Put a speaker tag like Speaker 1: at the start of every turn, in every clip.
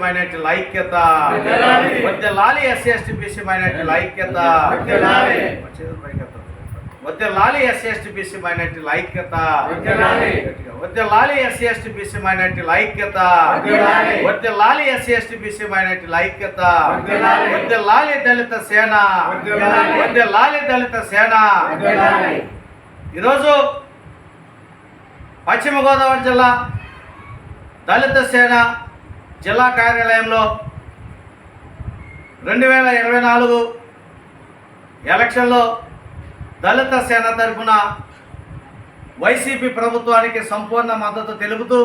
Speaker 1: BC ఐక్యత.
Speaker 2: వర్ధిల్లాలి
Speaker 1: SC ST BC మైనార్టీల ఐక్యత.
Speaker 2: వర్ధిల్లాలి
Speaker 1: ఎస్సీ ఎస్టీ బీసీ మైనార్టీల ఐక్యత.
Speaker 2: వర్ధిల్లాలి
Speaker 1: ఎస్సీ ఎస్టీ బీసీ మైనార్టీల ఐక్యత.
Speaker 2: వర్ధిల్లాలి
Speaker 1: ఎస్సీ ఎస్టీ బీసీ మైనార్టీల ఐక్యత.
Speaker 2: వర్ధిల్లాలి
Speaker 1: దళిత సేన.
Speaker 2: వర్ధిల్లాలి
Speaker 1: దళిత సేన. ఈరోజు పశ్చిమ గోదావరి జిల్లా దళిత సేన జిల్లా కార్యాలయంలో రెండు వేల ఇరవై నాలుగు ఎలక్షన్లో దళిత సేన తరఫున వైసీపీ ప్రభుత్వానికి సంపూర్ణ మద్దతు తెలుపుతూ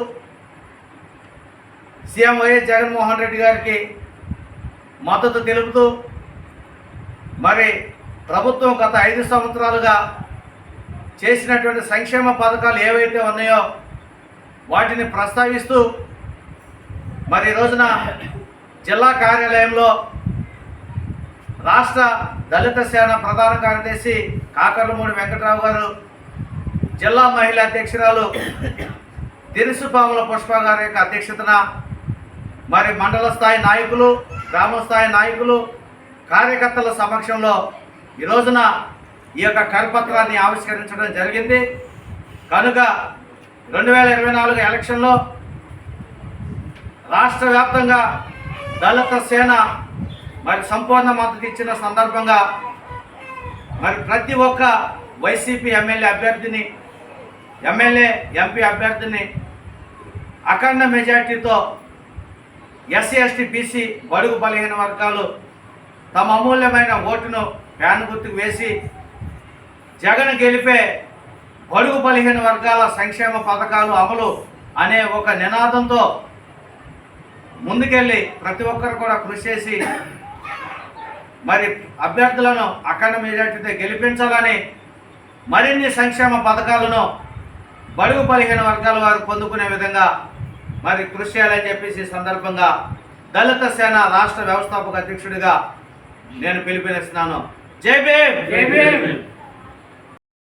Speaker 1: సీఎం వైఎస్ జగన్మోహన్ రెడ్డి గారికి మద్దతు తెలుపుతూ మరి ప్రభుత్వం గత ఐదు సంవత్సరాలుగా చేసినటువంటి సంక్షేమ పథకాలు ఏవైతే ఉన్నాయో వాటిని ప్రస్తావిస్తూ మరి ఈ రోజున జిల్లా కార్యాలయంలో రాష్ట్ర దళిత సేన ప్రధాన కార్యదర్శి కాకర్లమూడి వెంకట్రావు గారు జిల్లా మహిళా అధ్యక్షురాలు దిరుసుపాముల పుష్ప గారి యొక్క అధ్యక్షతన మరి మండల స్థాయి నాయకులు గ్రామ స్థాయి నాయకులు కార్యకర్తల సమక్షంలో ఈ రోజున ఈ యొక్క కరపత్రాన్ని ఆవిష్కరించడం జరిగింది. కనుక రెండు వేల ఇరవై నాలుగు ఎలక్షన్లో రాష్ట్ర వ్యాప్తంగా దళిత సేన మరి సంపూర్ణ మద్దతు ఇచ్చిన సందర్భంగా మరి ప్రతి ఒక్క వైసీపీ ఎమ్మెల్యే అభ్యర్థిని ఎమ్మెల్యే ఎంపీ అభ్యర్థిని అఖండ మెజార్టీతో ఎస్సీ ఎస్టీ బీసీ బడుగు బలహీన వర్గాలు తమ అమూల్యమైన ఓటును ఫ్యాన్ గుర్తుకు వేసి జగన్ గెలిపే బడుగు బలహీన వర్గాల సంక్షేమ పథకాలు అమలు అనే ఒక నినాదంతో ముందుకెళ్ళి ప్రతి ఒక్కరు కూడా కృషి చేసి మరి అభ్యర్థులను అఖండ మెజార్టీతో గెలిపించాలని మరిన్ని సంక్షేమ పథకాలను బడుగు బలహీన వర్గాల వారు పొందుకునే విధంగా మరి కృషి చేయాలని చెప్పేసి సందర్భంగా దళిత సేన రాష్ట్ర వ్యవస్థాపక అధ్యక్షుడిగా నేను పిలుపునిస్తున్నాను జై భీమ్
Speaker 2: జై భీమ్.